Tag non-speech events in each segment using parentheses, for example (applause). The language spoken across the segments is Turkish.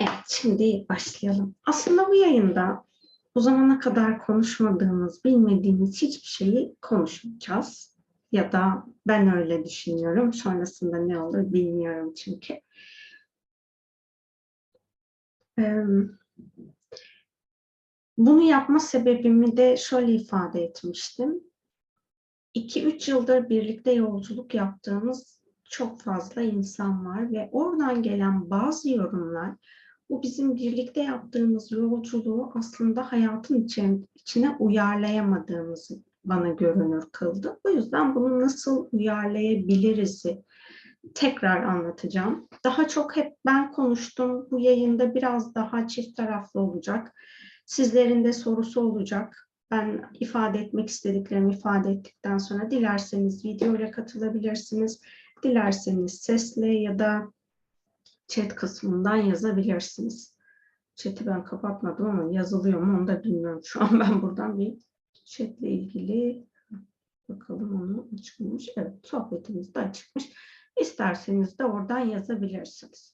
Evet, şimdi başlayalım. Aslında bu yayında bu zamana kadar konuşmadığımız, bilmediğimiz hiçbir şeyi konuşmayacağız. Ya da ben öyle düşünüyorum. Sonrasında ne olur bilmiyorum çünkü. Bunu yapma sebebimi de şöyle ifade etmiştim. 2-3 yıldır birlikte yolculuk yaptığımız çok fazla insan var ve oradan gelen bazı yorumlar bu bizim birlikte yaptığımız yolculuğu aslında hayatın için, içine uyarlayamadığımızı bana görünür kıldı. O yüzden bunu nasıl uyarlayabiliriz'i tekrar anlatacağım. Daha çok hep ben konuştum. Bu yayında biraz daha çift taraflı olacak. Sizlerin de sorusu olacak. Ben ifade etmek istediklerimi ifade ettikten sonra dilerseniz video ile katılabilirsiniz. Dilerseniz sesle ya da chat kısmından yazabilirsiniz. Chat'i ben kapatmadım ama yazılıyor mu onu da bilmiyorum. Şu an ben buradan bir chatle ilgili bakalım onu açıkmış. Evet sohbetimiz de açıkmış. İsterseniz de oradan yazabilirsiniz.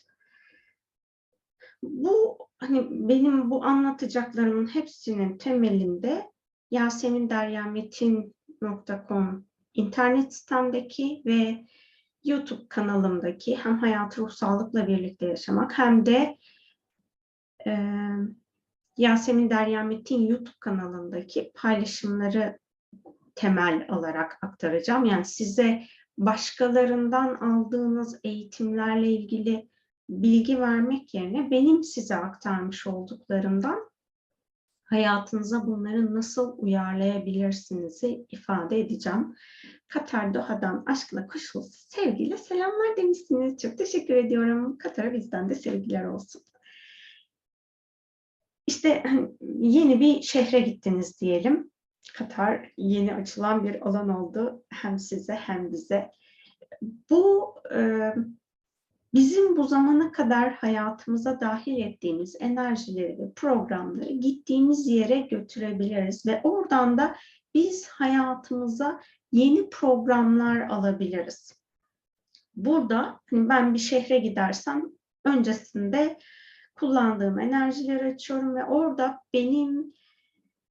Bu hani benim bu anlatacaklarımın hepsinin temelinde yaseminderyametin.com internet sitemdeki ve YouTube kanalımdaki hem hayatı ruhsallıkla birlikte yaşamak hem de e, Yasemin Derya Metin YouTube kanalındaki paylaşımları temel alarak aktaracağım. Yani size başkalarından aldığınız eğitimlerle ilgili bilgi vermek yerine benim size aktarmış olduklarımdan hayatınıza bunları nasıl uyarlayabilirsiniz ifade edeceğim. Katar Doha'dan aşkla koşul sevgiyle selamlar demişsiniz. Çok teşekkür ediyorum. Katar'a bizden de sevgiler olsun. İşte hani, yeni bir şehre gittiniz diyelim. Katar yeni açılan bir alan oldu. Hem size hem bize. Bu e, bizim bu zamana kadar hayatımıza dahil ettiğimiz enerjileri ve programları gittiğimiz yere götürebiliriz ve oradan da biz hayatımıza yeni programlar alabiliriz. Burada hani ben bir şehre gidersem öncesinde kullandığım enerjileri açıyorum ve orada benim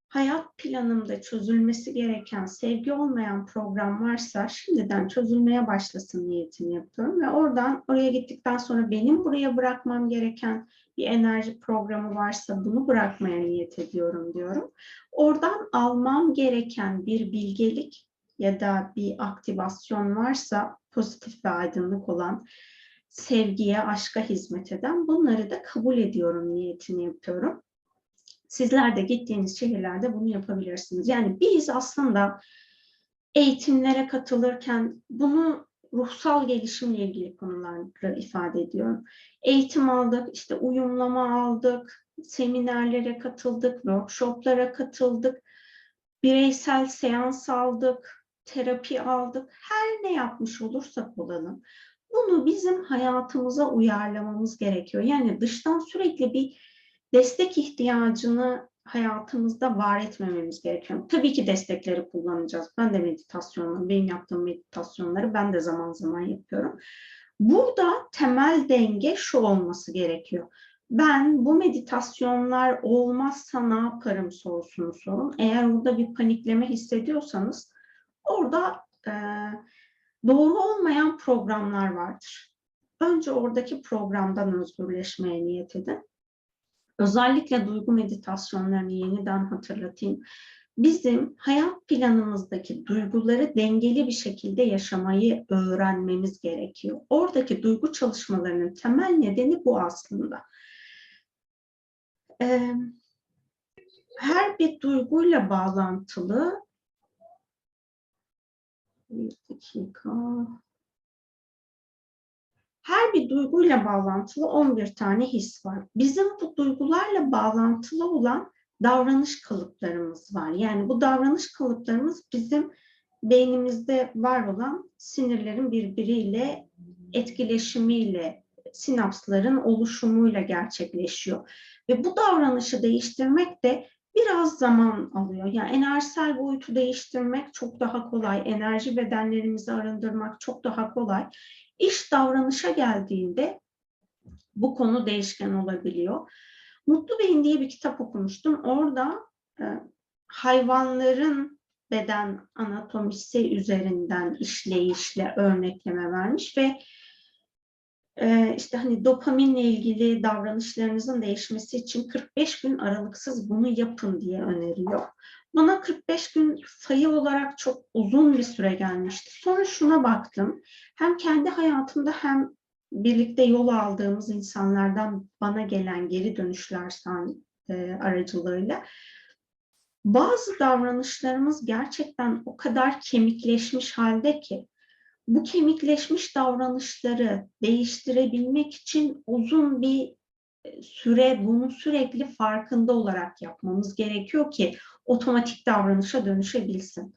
hayat planımda çözülmesi gereken sevgi olmayan program varsa şimdiden çözülmeye başlasın niyetini yapıyorum ve oradan oraya gittikten sonra benim buraya bırakmam gereken bir enerji programı varsa bunu bırakmaya niyet ediyorum diyorum. Oradan almam gereken bir bilgelik ya da bir aktivasyon varsa pozitif ve aydınlık olan sevgiye, aşka hizmet eden bunları da kabul ediyorum niyetini yapıyorum. Sizler de gittiğiniz şehirlerde bunu yapabilirsiniz. Yani biz aslında eğitimlere katılırken bunu ruhsal gelişimle ilgili konuları ifade ediyorum. Eğitim aldık, işte uyumlama aldık, seminerlere katıldık, workshoplara katıldık, bireysel seans aldık, terapi aldık. Her ne yapmış olursak olalım bunu bizim hayatımıza uyarlamamız gerekiyor. Yani dıştan sürekli bir destek ihtiyacını hayatımızda var etmememiz gerekiyor. Tabii ki destekleri kullanacağız. Ben de meditasyonları, benim yaptığım meditasyonları ben de zaman zaman yapıyorum. Burada temel denge şu olması gerekiyor. Ben bu meditasyonlar olmazsa ne yaparım sorusunu sorun. Eğer orada bir panikleme hissediyorsanız orada e, doğru olmayan programlar vardır. Önce oradaki programdan özgürleşmeye niyet edin. Özellikle duygu meditasyonlarını yeniden hatırlatayım. Bizim hayat planımızdaki duyguları dengeli bir şekilde yaşamayı öğrenmemiz gerekiyor. Oradaki duygu çalışmalarının temel nedeni bu aslında. Her bir duyguyla bağlantılı bir dakika. Her bir duyguyla bağlantılı 11 tane his var. Bizim bu duygularla bağlantılı olan davranış kalıplarımız var. Yani bu davranış kalıplarımız bizim beynimizde var olan sinirlerin birbiriyle etkileşimiyle, sinapsların oluşumuyla gerçekleşiyor. Ve bu davranışı değiştirmek de biraz zaman alıyor. Yani enerjisel boyutu değiştirmek çok daha kolay. Enerji bedenlerimizi arındırmak çok daha kolay. İş davranışa geldiğinde Bu konu değişken olabiliyor. Mutlu Beyin diye bir kitap okumuştum. Orada e, hayvanların beden anatomisi üzerinden işleyişle örnekleme vermiş ve e, işte hani dopaminle ilgili davranışlarınızın değişmesi için 45 gün aralıksız bunu yapın diye öneriyor. Bana 45 gün sayı olarak çok uzun bir süre gelmişti. Sonra şuna baktım. Hem kendi hayatımda hem birlikte yol aldığımız insanlardan bana gelen geri dönüşler e, aracılığıyla bazı davranışlarımız gerçekten o kadar kemikleşmiş halde ki bu kemikleşmiş davranışları değiştirebilmek için uzun bir e, süre bunu sürekli farkında olarak yapmamız gerekiyor ki otomatik davranışa dönüşebilsin.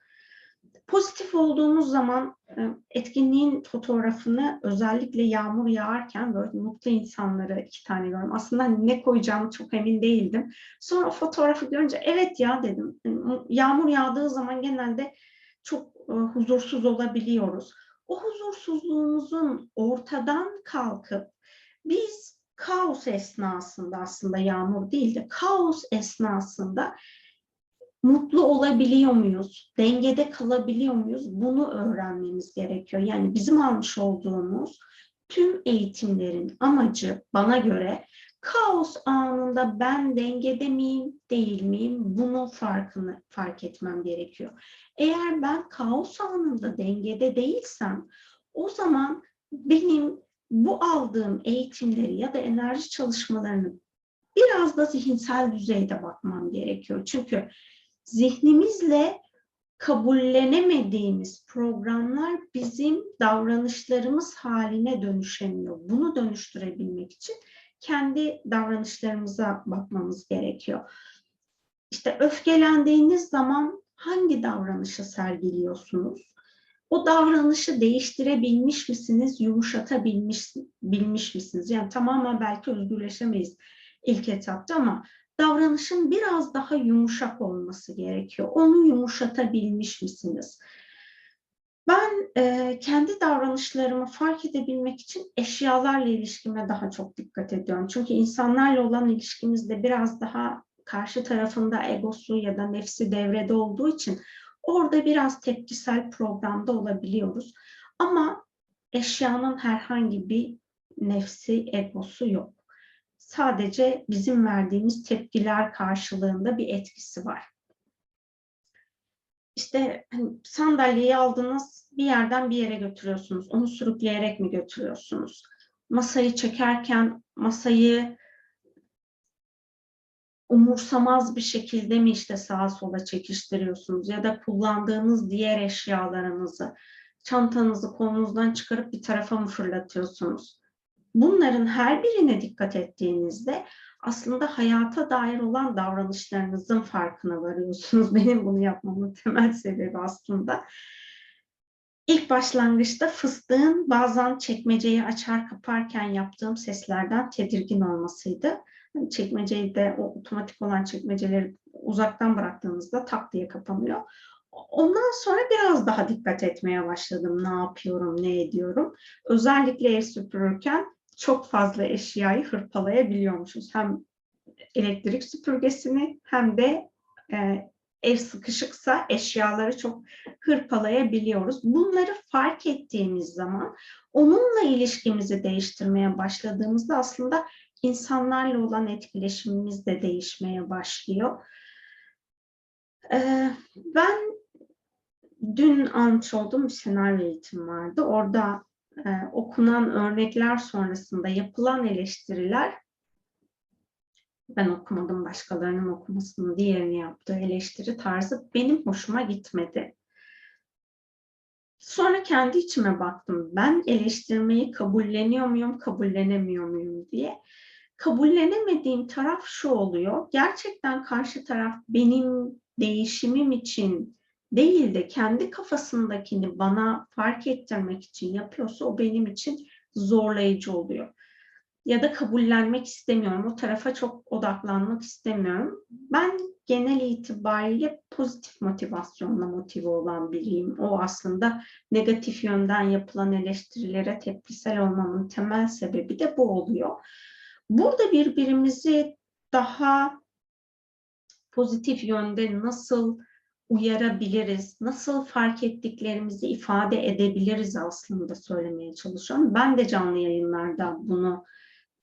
Pozitif olduğumuz zaman e, etkinliğin fotoğrafını özellikle yağmur yağarken böyle mutlu insanları iki tane gördüm. Aslında hani ne koyacağımı çok emin değildim. Sonra fotoğrafı görünce evet ya dedim. E, yağmur yağdığı zaman genelde çok huzursuz olabiliyoruz o huzursuzluğumuzun ortadan kalkıp biz kaos esnasında aslında yağmur değil de kaos esnasında mutlu olabiliyor muyuz? Dengede kalabiliyor muyuz? Bunu öğrenmemiz gerekiyor. Yani bizim almış olduğumuz tüm eğitimlerin amacı bana göre kaos anında ben dengede miyim, değil miyim? Bunu farkını fark etmem gerekiyor. Eğer ben kaos anında dengede değilsem o zaman benim bu aldığım eğitimleri ya da enerji çalışmalarını biraz da zihinsel düzeyde bakmam gerekiyor. Çünkü zihnimizle kabullenemediğimiz programlar bizim davranışlarımız haline dönüşemiyor. Bunu dönüştürebilmek için kendi davranışlarımıza bakmamız gerekiyor. İşte öfkelendiğiniz zaman hangi davranışı sergiliyorsunuz? O davranışı değiştirebilmiş misiniz, yumuşatabilmiş bilmiş misiniz? Yani tamamen belki özgürleşemeyiz ilk etapta ama davranışın biraz daha yumuşak olması gerekiyor. Onu yumuşatabilmiş misiniz? Ben e, kendi davranışlarımı fark edebilmek için eşyalarla ilişkime daha çok dikkat ediyorum. Çünkü insanlarla olan ilişkimizde biraz daha karşı tarafında egosu ya da nefsi devrede olduğu için orada biraz tepkisel programda olabiliyoruz. Ama eşyanın herhangi bir nefsi, egosu yok. Sadece bizim verdiğimiz tepkiler karşılığında bir etkisi var işte hani sandalyeyi aldınız bir yerden bir yere götürüyorsunuz. Onu sürükleyerek mi götürüyorsunuz? Masayı çekerken masayı umursamaz bir şekilde mi işte sağa sola çekiştiriyorsunuz ya da kullandığınız diğer eşyalarınızı, çantanızı kolunuzdan çıkarıp bir tarafa mı fırlatıyorsunuz? Bunların her birine dikkat ettiğinizde aslında hayata dair olan davranışlarınızın farkına varıyorsunuz. (laughs) Benim bunu yapmamın temel sebebi aslında. İlk başlangıçta fıstığın bazen çekmeceyi açar kaparken yaptığım seslerden tedirgin olmasıydı. Hani çekmeceyi de o otomatik olan çekmeceleri uzaktan bıraktığınızda tak diye kapanıyor. Ondan sonra biraz daha dikkat etmeye başladım. Ne yapıyorum, ne ediyorum. Özellikle ev süpürürken çok fazla eşyayı hırpalayabiliyormuşuz. Hem elektrik süpürgesini hem de e, ev sıkışıksa eşyaları çok hırpalayabiliyoruz. Bunları fark ettiğimiz zaman onunla ilişkimizi değiştirmeye başladığımızda aslında insanlarla olan etkileşimimiz de değişmeye başlıyor. Ee, ben dün almış olduğum bir senaryo eğitim vardı. Orada e, okunan örnekler sonrasında yapılan eleştiriler ben okumadım başkalarının okumasını diğerini yaptığı eleştiri tarzı benim hoşuma gitmedi. Sonra kendi içime baktım. Ben eleştirmeyi kabulleniyor muyum, kabullenemiyor muyum diye. Kabullenemediğim taraf şu oluyor. Gerçekten karşı taraf benim değişimim için değil de kendi kafasındakini bana fark ettirmek için yapıyorsa o benim için zorlayıcı oluyor. Ya da kabullenmek istemiyorum. O tarafa çok odaklanmak istemiyorum. Ben genel itibariyle pozitif motivasyonla motive olan biriyim. O aslında negatif yönden yapılan eleştirilere tepkisel olmamın temel sebebi de bu oluyor. Burada birbirimizi daha pozitif yönde nasıl uyarabiliriz, nasıl fark ettiklerimizi ifade edebiliriz aslında söylemeye çalışıyorum. Ben de canlı yayınlarda bunu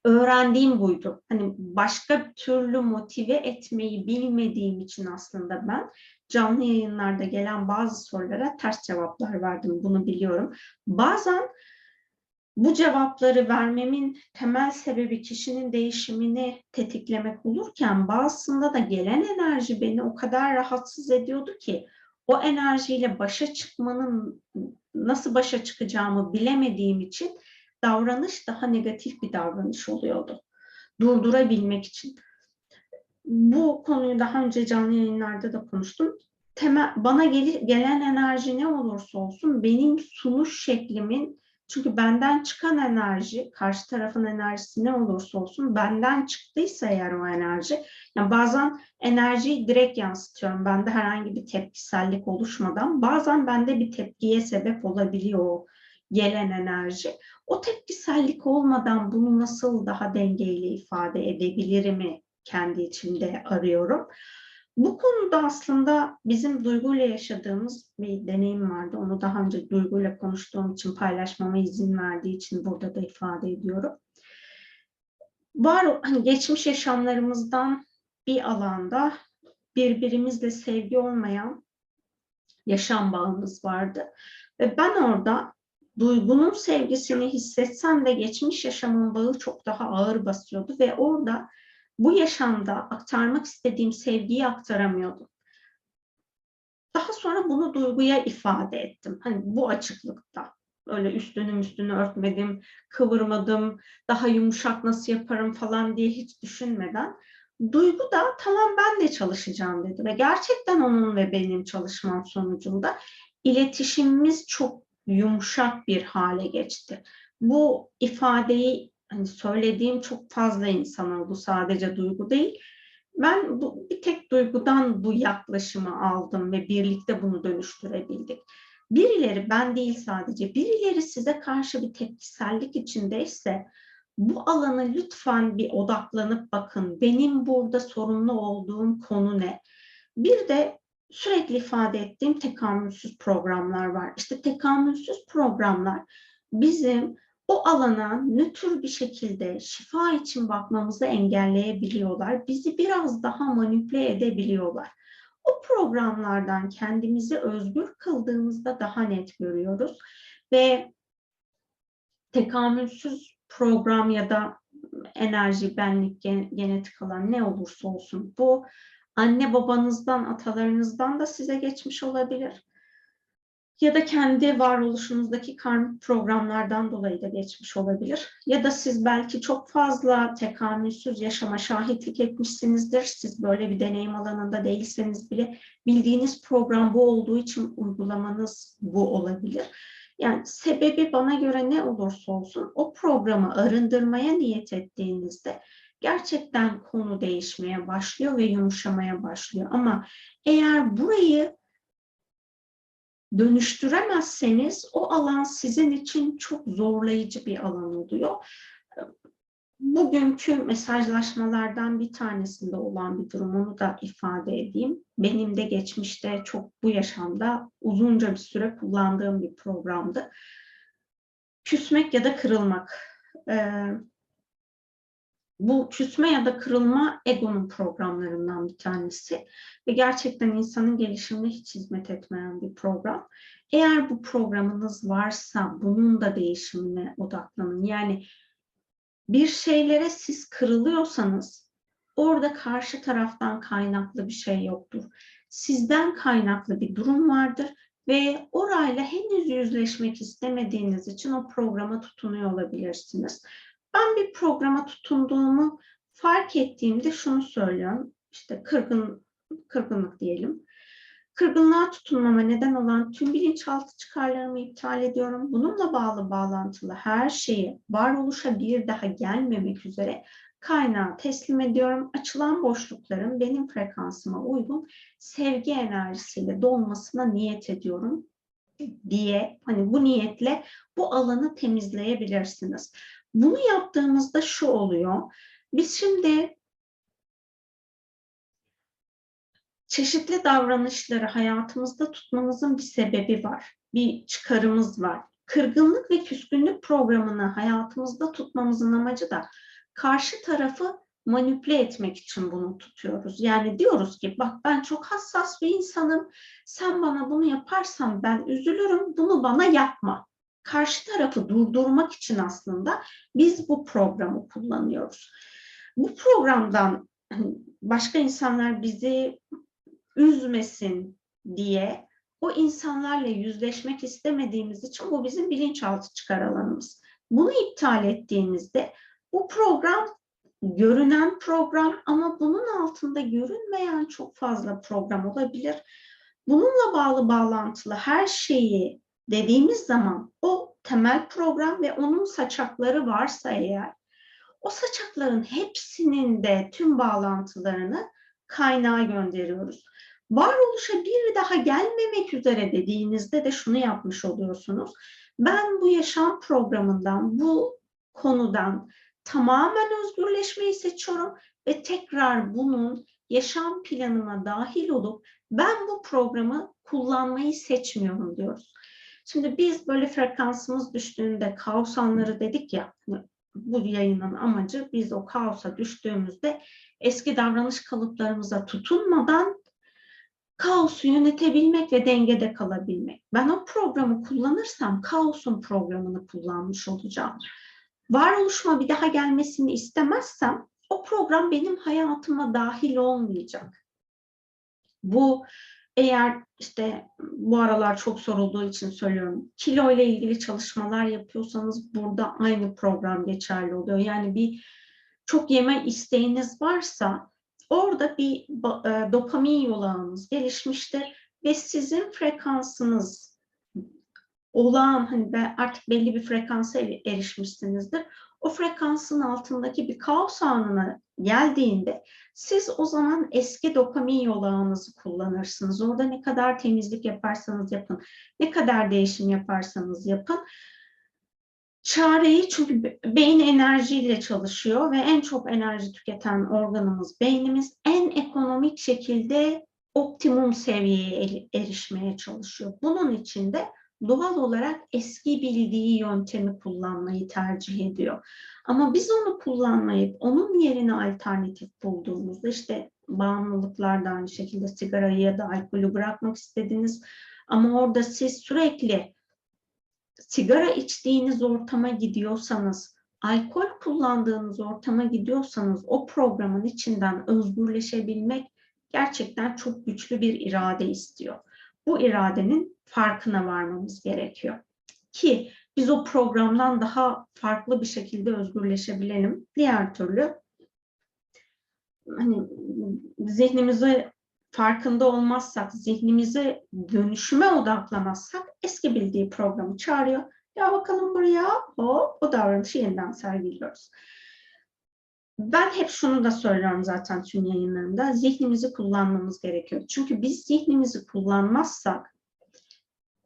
öğrendiğim buydu. Hani başka türlü motive etmeyi bilmediğim için aslında ben canlı yayınlarda gelen bazı sorulara ters cevaplar verdim. Bunu biliyorum. Bazen bu cevapları vermemin temel sebebi kişinin değişimini tetiklemek olurken bazısında da gelen enerji beni o kadar rahatsız ediyordu ki o enerjiyle başa çıkmanın nasıl başa çıkacağımı bilemediğim için davranış daha negatif bir davranış oluyordu. Durdurabilmek için. Bu konuyu daha önce canlı yayınlarda da konuştum. Temel, bana gel, gelen enerji ne olursa olsun benim sunuş şeklimin çünkü benden çıkan enerji, karşı tarafın enerjisi ne olursa olsun benden çıktıysa eğer o enerji, yani bazen enerjiyi direkt yansıtıyorum. Bende herhangi bir tepkisellik oluşmadan, bazen bende bir tepkiye sebep olabiliyor o gelen enerji. O tepkisellik olmadan bunu nasıl daha dengeyle ifade edebilirimi kendi içimde arıyorum. Bu konuda aslında bizim duyguyla yaşadığımız bir deneyim vardı. Onu daha önce duyguyla konuştuğum için paylaşmama izin verdiği için burada da ifade ediyorum. Var hani geçmiş yaşamlarımızdan bir alanda birbirimizle sevgi olmayan yaşam bağımız vardı. Ve ben orada duygunun sevgisini hissetsem de geçmiş yaşamın bağı çok daha ağır basıyordu ve orada bu yaşamda aktarmak istediğim sevgiyi aktaramıyordum. Daha sonra bunu duyguya ifade ettim. Hani bu açıklıkta. Öyle üstünü üstünü örtmedim, kıvırmadım, daha yumuşak nasıl yaparım falan diye hiç düşünmeden Duygu da tamam ben de çalışacağım dedi ve gerçekten onun ve benim çalışmam sonucunda iletişimimiz çok yumuşak bir hale geçti. Bu ifadeyi hani söylediğim çok fazla insan oldu sadece duygu değil. Ben bu, bir tek duygudan bu yaklaşımı aldım ve birlikte bunu dönüştürebildik. Birileri ben değil sadece birileri size karşı bir tepkisellik içindeyse bu alanı lütfen bir odaklanıp bakın. Benim burada sorumlu olduğum konu ne? Bir de sürekli ifade ettiğim tekamülsüz programlar var. İşte tekamülsüz programlar bizim o alana nötr bir şekilde şifa için bakmamızı engelleyebiliyorlar. Bizi biraz daha manipüle edebiliyorlar. O programlardan kendimizi özgür kıldığımızda daha net görüyoruz ve tekamülsüz program ya da enerji, benlik, genetik alan ne olursa olsun bu anne babanızdan, atalarınızdan da size geçmiş olabilir. Ya da kendi varoluşunuzdaki karmik programlardan dolayı da geçmiş olabilir. Ya da siz belki çok fazla tekamülsüz yaşama şahitlik etmişsinizdir. Siz böyle bir deneyim alanında değilseniz bile bildiğiniz program bu olduğu için uygulamanız bu olabilir. Yani sebebi bana göre ne olursa olsun o programı arındırmaya niyet ettiğinizde gerçekten konu değişmeye başlıyor ve yumuşamaya başlıyor. Ama eğer burayı dönüştüremezseniz o alan sizin için çok zorlayıcı bir alan oluyor. Bugünkü mesajlaşmalardan bir tanesinde olan bir durum onu da ifade edeyim. Benim de geçmişte çok bu yaşamda uzunca bir süre kullandığım bir programdı. Küsmek ya da kırılmak. Ee, bu küsme ya da kırılma egonun programlarından bir tanesi ve gerçekten insanın gelişimine hiç hizmet etmeyen bir program. Eğer bu programınız varsa bunun da değişimine odaklanın. Yani bir şeylere siz kırılıyorsanız orada karşı taraftan kaynaklı bir şey yoktur. Sizden kaynaklı bir durum vardır ve orayla henüz yüzleşmek istemediğiniz için o programa tutunuyor olabilirsiniz. Ben bir programa tutunduğumu fark ettiğimde şunu söylüyorum. İşte kırgın, kırgınlık diyelim. Kırgınlığa tutunmama neden olan tüm bilinçaltı çıkarlarımı iptal ediyorum. Bununla bağlı bağlantılı her şeyi varoluşa bir daha gelmemek üzere kaynağa teslim ediyorum. Açılan boşlukların benim frekansıma uygun sevgi enerjisiyle dolmasına niyet ediyorum diye hani bu niyetle bu alanı temizleyebilirsiniz. Bunu yaptığımızda şu oluyor. Biz şimdi çeşitli davranışları hayatımızda tutmamızın bir sebebi var. Bir çıkarımız var. Kırgınlık ve küskünlük programını hayatımızda tutmamızın amacı da karşı tarafı manipüle etmek için bunu tutuyoruz. Yani diyoruz ki bak ben çok hassas bir insanım. Sen bana bunu yaparsan ben üzülürüm. Bunu bana yapma. Karşı tarafı durdurmak için aslında biz bu programı kullanıyoruz. Bu programdan (clears throat) başka insanlar bizi üzmesin diye o insanlarla yüzleşmek istemediğimiz için bu bizim bilinçaltı çıkar alanımız. Bunu iptal ettiğimizde bu program görünen program ama bunun altında görünmeyen çok fazla program olabilir. Bununla bağlı bağlantılı her şeyi dediğimiz zaman o temel program ve onun saçakları varsa eğer o saçakların hepsinin de tüm bağlantılarını kaynağa gönderiyoruz. Varoluşa bir daha gelmemek üzere dediğinizde de şunu yapmış oluyorsunuz. Ben bu yaşam programından, bu konudan tamamen özgürleşmeyi seçiyorum ve tekrar bunun yaşam planıma dahil olup ben bu programı kullanmayı seçmiyorum diyoruz. Şimdi biz böyle frekansımız düştüğünde kaos anları dedik ya hani bu yayının amacı biz o kaosa düştüğümüzde eski davranış kalıplarımıza tutunmadan kaosu yönetebilmek ve dengede kalabilmek. Ben o programı kullanırsam kaosun programını kullanmış olacağım varoluşuma bir daha gelmesini istemezsem o program benim hayatıma dahil olmayacak. Bu eğer işte bu aralar çok sorulduğu için söylüyorum. Kilo ile ilgili çalışmalar yapıyorsanız burada aynı program geçerli oluyor. Yani bir çok yeme isteğiniz varsa orada bir e, dopamin yolağınız gelişmiştir ve sizin frekansınız olağan hani be, artık belli bir frekansa erişmişsinizdir. O frekansın altındaki bir kaos anına geldiğinde siz o zaman eski dopamin yolağınızı kullanırsınız. Orada ne kadar temizlik yaparsanız yapın, ne kadar değişim yaparsanız yapın. Çareyi çünkü beyin enerjiyle çalışıyor ve en çok enerji tüketen organımız beynimiz en ekonomik şekilde optimum seviyeye erişmeye çalışıyor. Bunun için de doğal olarak eski bildiği yöntemi kullanmayı tercih ediyor. Ama biz onu kullanmayıp onun yerine alternatif bulduğumuzda işte bağımlılıklar da aynı şekilde sigarayı ya da alkolü bırakmak istediniz ama orada siz sürekli sigara içtiğiniz ortama gidiyorsanız, alkol kullandığınız ortama gidiyorsanız o programın içinden özgürleşebilmek gerçekten çok güçlü bir irade istiyor. Bu iradenin farkına varmamız gerekiyor. Ki biz o programdan daha farklı bir şekilde özgürleşebilelim. Diğer türlü hani zihnimizi farkında olmazsak, zihnimizi dönüşüme odaklamazsak eski bildiği programı çağırıyor. Ya bakalım buraya hop o davranışı yeniden sergiliyoruz. Ben hep şunu da söylüyorum zaten tüm yayınlarımda. Zihnimizi kullanmamız gerekiyor. Çünkü biz zihnimizi kullanmazsak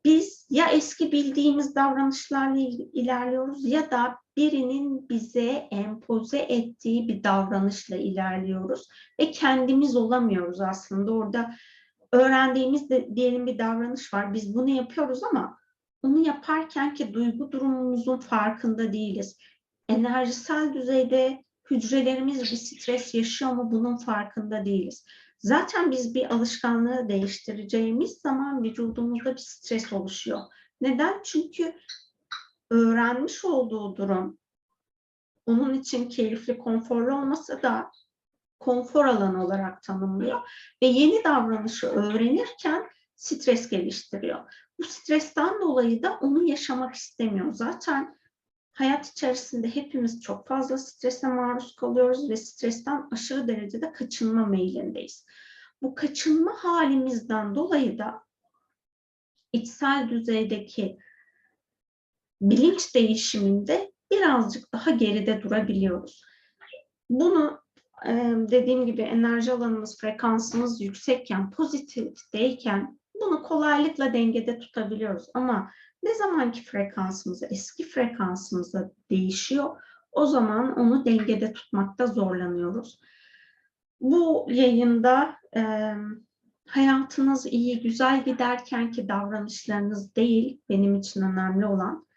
biz ya eski bildiğimiz davranışlarla ilerliyoruz ya da birinin bize empoze ettiği bir davranışla ilerliyoruz ve kendimiz olamıyoruz aslında orada öğrendiğimiz de diyelim bir davranış var biz bunu yapıyoruz ama onu yaparken ki duygu durumumuzun farkında değiliz. Enerjisel düzeyde hücrelerimiz bir stres yaşıyor mu bunun farkında değiliz. Zaten biz bir alışkanlığı değiştireceğimiz zaman vücudumuzda bir stres oluşuyor. Neden? Çünkü öğrenmiş olduğu durum onun için keyifli, konforlu olması da konfor alanı olarak tanımlıyor ve yeni davranışı öğrenirken stres geliştiriyor. Bu stresten dolayı da onu yaşamak istemiyor. Zaten hayat içerisinde hepimiz çok fazla strese maruz kalıyoruz ve stresten aşırı derecede kaçınma meylindeyiz. Bu kaçınma halimizden dolayı da içsel düzeydeki bilinç değişiminde birazcık daha geride durabiliyoruz. Bunu dediğim gibi enerji alanımız, frekansımız yüksekken, pozitifteyken bunu kolaylıkla dengede tutabiliyoruz. Ama ne zamanki frekansımız eski frekansımıza değişiyor, o zaman onu dengede tutmakta zorlanıyoruz. Bu yayında e, hayatınız iyi, güzel giderken ki davranışlarınız değil benim için önemli olan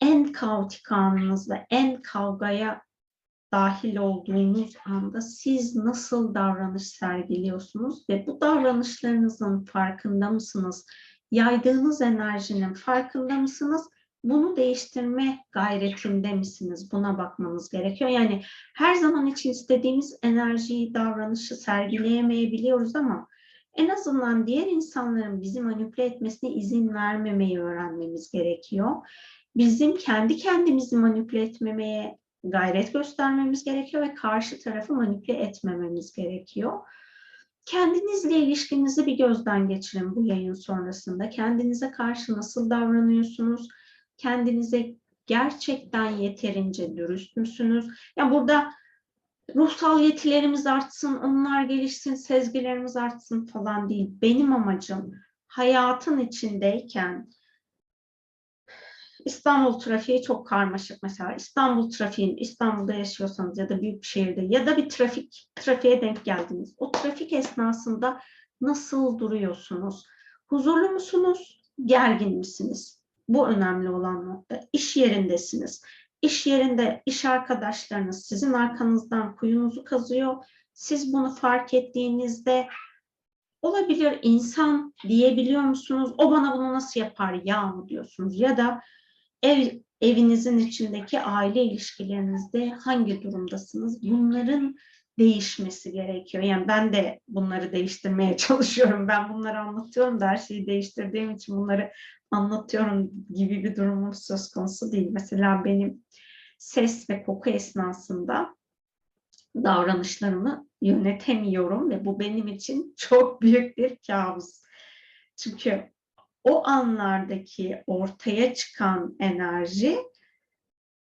en kaotik anınızda, en kavgaya dahil olduğunuz anda siz nasıl davranış sergiliyorsunuz ve bu davranışlarınızın farkında mısınız? Yaydığınız enerjinin farkında mısınız? Bunu değiştirme gayretinde misiniz? Buna bakmanız gerekiyor. Yani her zaman için istediğimiz enerjiyi, davranışı sergileyemeyebiliyoruz ama en azından diğer insanların bizi manipüle etmesine izin vermemeyi öğrenmemiz gerekiyor. Bizim kendi kendimizi manipüle etmemeye gayret göstermemiz gerekiyor ve karşı tarafı manipüle etmememiz gerekiyor. Kendinizle ilişkinizi bir gözden geçirin bu yayın sonrasında. Kendinize karşı nasıl davranıyorsunuz? Kendinize gerçekten yeterince dürüst müsünüz? Ya yani burada ruhsal yetilerimiz artsın, onlar gelişsin, sezgilerimiz artsın falan değil. Benim amacım hayatın içindeyken İstanbul trafiği çok karmaşık mesela. İstanbul trafiğin, İstanbul'da yaşıyorsanız ya da büyük bir şehirde ya da bir trafik trafiğe denk geldiniz. O trafik esnasında nasıl duruyorsunuz? Huzurlu musunuz? Gergin misiniz? Bu önemli olan nokta. İş yerindesiniz. İş yerinde iş arkadaşlarınız sizin arkanızdan kuyunuzu kazıyor. Siz bunu fark ettiğinizde olabilir insan diyebiliyor musunuz? O bana bunu nasıl yapar ya mı diyorsunuz? Ya da ev evinizin içindeki aile ilişkilerinizde hangi durumdasınız? Bunların değişmesi gerekiyor. Yani ben de bunları değiştirmeye (laughs) çalışıyorum. Ben bunları anlatıyorum da her şeyi değiştirdiğim için bunları anlatıyorum gibi bir durumum söz konusu değil. Mesela benim ses ve koku esnasında davranışlarımı yönetemiyorum ve bu benim için (laughs) çok büyük bir kabus. Çünkü o anlardaki ortaya çıkan enerji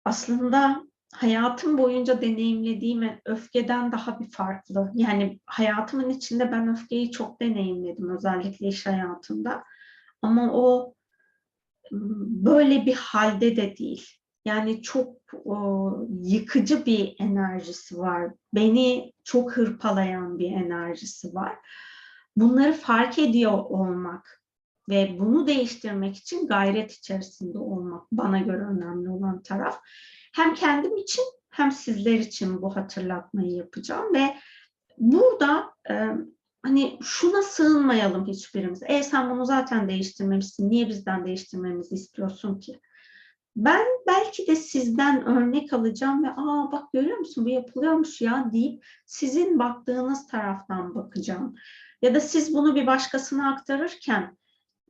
aslında hayatım boyunca deneyimlediğim öfkeden daha bir farklı. Yani hayatımın içinde ben öfkeyi çok deneyimledim özellikle iş hayatında. Ama o böyle bir halde de değil. Yani çok o, yıkıcı bir enerjisi var. Beni çok hırpalayan bir enerjisi var. Bunları fark ediyor olmak ve bunu değiştirmek için gayret içerisinde olmak bana göre önemli olan taraf. Hem kendim için hem sizler için bu hatırlatmayı yapacağım ve burada e, hani şuna sığınmayalım hiçbirimiz. E sen bunu zaten değiştirmemişsin. Niye bizden değiştirmemizi istiyorsun ki? Ben belki de sizden örnek alacağım ve aa bak görüyor musun bu yapılıyormuş ya deyip sizin baktığınız taraftan bakacağım. Ya da siz bunu bir başkasına aktarırken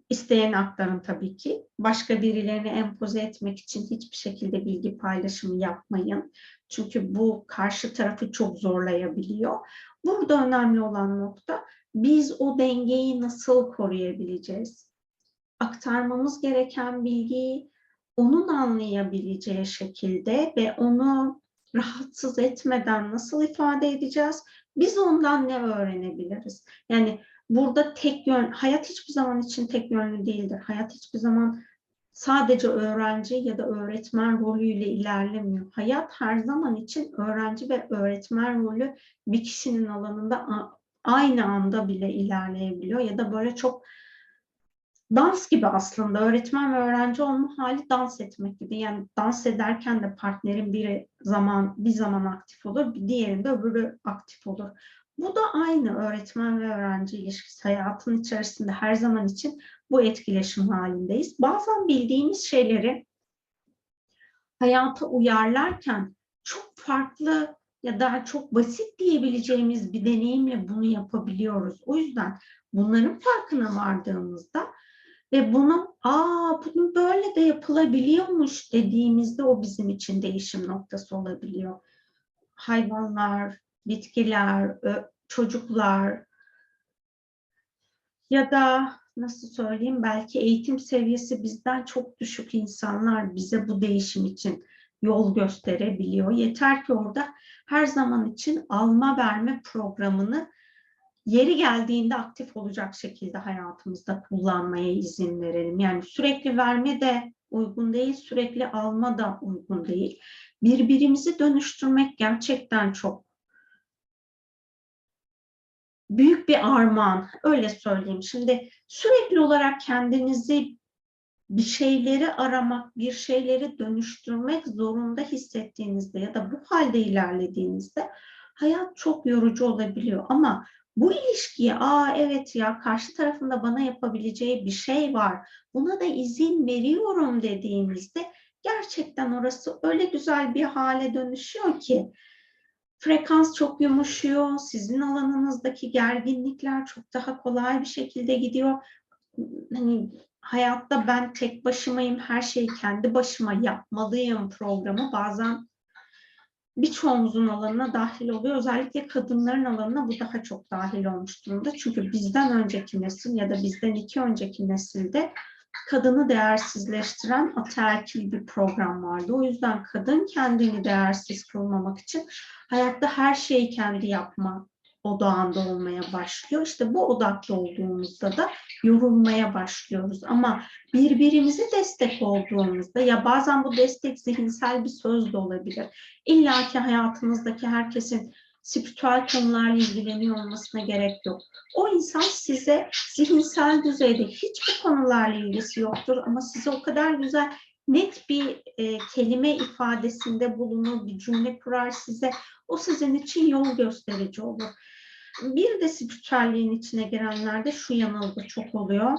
isteyen aktarın tabii ki. Başka birilerine empoze etmek için hiçbir şekilde bilgi paylaşımı yapmayın. Çünkü bu karşı tarafı çok zorlayabiliyor. Burada önemli olan nokta biz o dengeyi nasıl koruyabileceğiz? Aktarmamız gereken bilgiyi onun anlayabileceği şekilde ve onu rahatsız etmeden nasıl ifade edeceğiz? Biz ondan ne öğrenebiliriz? Yani burada tek yön, hayat hiçbir zaman için tek yönlü değildir. Hayat hiçbir zaman sadece öğrenci ya da öğretmen rolüyle ilerlemiyor. Hayat her zaman için öğrenci ve öğretmen rolü bir kişinin alanında aynı anda bile ilerleyebiliyor ya da böyle çok dans gibi aslında öğretmen ve öğrenci olma hali dans etmek gibi. Yani dans ederken de partnerin biri zaman bir zaman aktif olur, bir diğerinde öbürü aktif olur. Bu da aynı öğretmen ve öğrenci ilişkisi hayatın içerisinde her zaman için bu etkileşim halindeyiz. Bazen bildiğimiz şeyleri hayata uyarlarken çok farklı ya da çok basit diyebileceğimiz bir deneyimle bunu yapabiliyoruz. O yüzden bunların farkına vardığımızda ve bunu aa bunu böyle de yapılabiliyormuş dediğimizde o bizim için değişim noktası olabiliyor. Hayvanlar, bitkiler, çocuklar ya da nasıl söyleyeyim belki eğitim seviyesi bizden çok düşük insanlar bize bu değişim için yol gösterebiliyor. Yeter ki orada her zaman için alma verme programını yeri geldiğinde aktif olacak şekilde hayatımızda kullanmaya izin verelim. Yani sürekli verme de uygun değil, sürekli alma da uygun değil. Birbirimizi dönüştürmek gerçekten çok büyük bir armağan, öyle söyleyeyim. Şimdi sürekli olarak kendinizi bir şeyleri aramak, bir şeyleri dönüştürmek zorunda hissettiğinizde ya da bu halde ilerlediğinizde hayat çok yorucu olabiliyor. Ama bu ilişkiye, aa evet ya karşı tarafında bana yapabileceği bir şey var, buna da izin veriyorum dediğimizde gerçekten orası öyle güzel bir hale dönüşüyor ki frekans çok yumuşuyor, sizin alanınızdaki gerginlikler çok daha kolay bir şekilde gidiyor. Hani hayatta ben tek başımayım, her şeyi kendi başıma yapmalıyım programı bazen birçoğumuzun alanına dahil oluyor. Özellikle kadınların alanına bu daha çok dahil olmuş durumda. Çünkü bizden önceki nesil ya da bizden iki önceki nesilde kadını değersizleştiren ataerkil bir program vardı. O yüzden kadın kendini değersiz kılmamak için hayatta her şeyi kendi yapma odağında olmaya başlıyor. İşte bu odaklı olduğumuzda da yorulmaya başlıyoruz. Ama birbirimize destek olduğumuzda ya bazen bu destek zihinsel bir söz de olabilir. İlla ki hayatınızdaki herkesin spiritüel konularla ilgileniyor olmasına gerek yok. O insan size zihinsel düzeyde hiçbir konularla ilgisi yoktur ama size o kadar güzel net bir e, kelime ifadesinde bulunur, bir cümle kurar size. O sizin için yol gösterici olur. Bir de spiritüelliğin içine girenlerde şu yanılgı çok oluyor.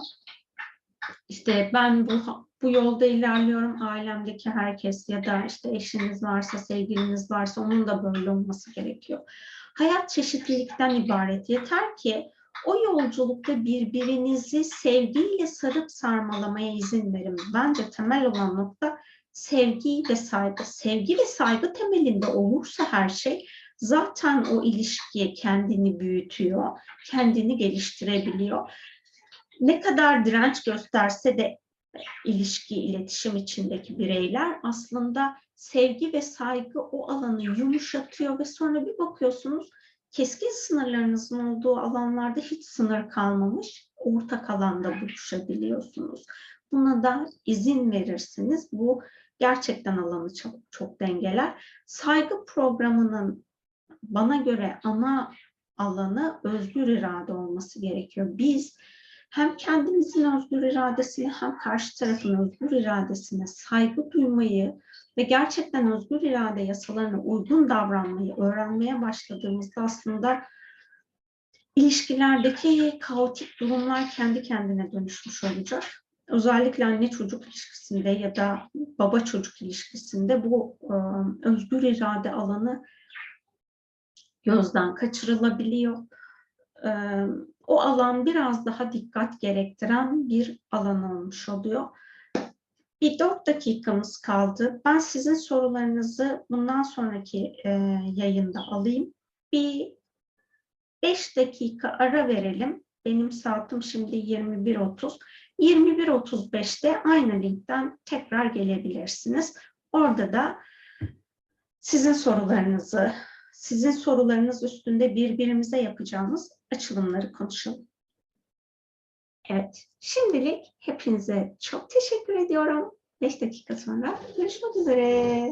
İşte ben bu bu yolda ilerliyorum. Ailemdeki herkes ya da işte eşiniz varsa, sevgiliniz varsa onun da böyle olması gerekiyor. Hayat çeşitlilikten ibaret. Yeter ki o yolculukta birbirinizi sevgiyle sarıp sarmalamaya izin verin. Bence temel olan nokta sevgi ve saygı. Sevgi ve saygı temelinde olursa her şey zaten o ilişkiye kendini büyütüyor, kendini geliştirebiliyor. Ne kadar direnç gösterse de ilişki, iletişim içindeki bireyler aslında sevgi ve saygı o alanı yumuşatıyor ve sonra bir bakıyorsunuz keskin sınırlarınızın olduğu alanlarda hiç sınır kalmamış, ortak alanda buluşabiliyorsunuz. Buna da izin verirsiniz. Bu gerçekten alanı çok, çok dengeler. Saygı programının bana göre ana alanı özgür irade olması gerekiyor. Biz hem kendimizin özgür iradesine hem karşı tarafın özgür iradesine saygı duymayı ve gerçekten özgür irade yasalarına uygun davranmayı öğrenmeye başladığımızda aslında ilişkilerdeki kaotik durumlar kendi kendine dönüşmüş olacak. Özellikle anne çocuk ilişkisinde ya da baba çocuk ilişkisinde bu e, özgür irade alanı gözden kaçırılabiliyor. O alan biraz daha dikkat gerektiren bir alan olmuş oluyor. Bir dört dakikamız kaldı. Ben sizin sorularınızı bundan sonraki yayında alayım. Bir beş dakika ara verelim. Benim saatim şimdi 21.30. 21.35'te aynı linkten tekrar gelebilirsiniz. Orada da sizin sorularınızı, sizin sorularınız üstünde birbirimize yapacağımız açılımları konuşalım. Evet, şimdilik hepinize çok teşekkür ediyorum. 5 dakika sonra görüşmek üzere.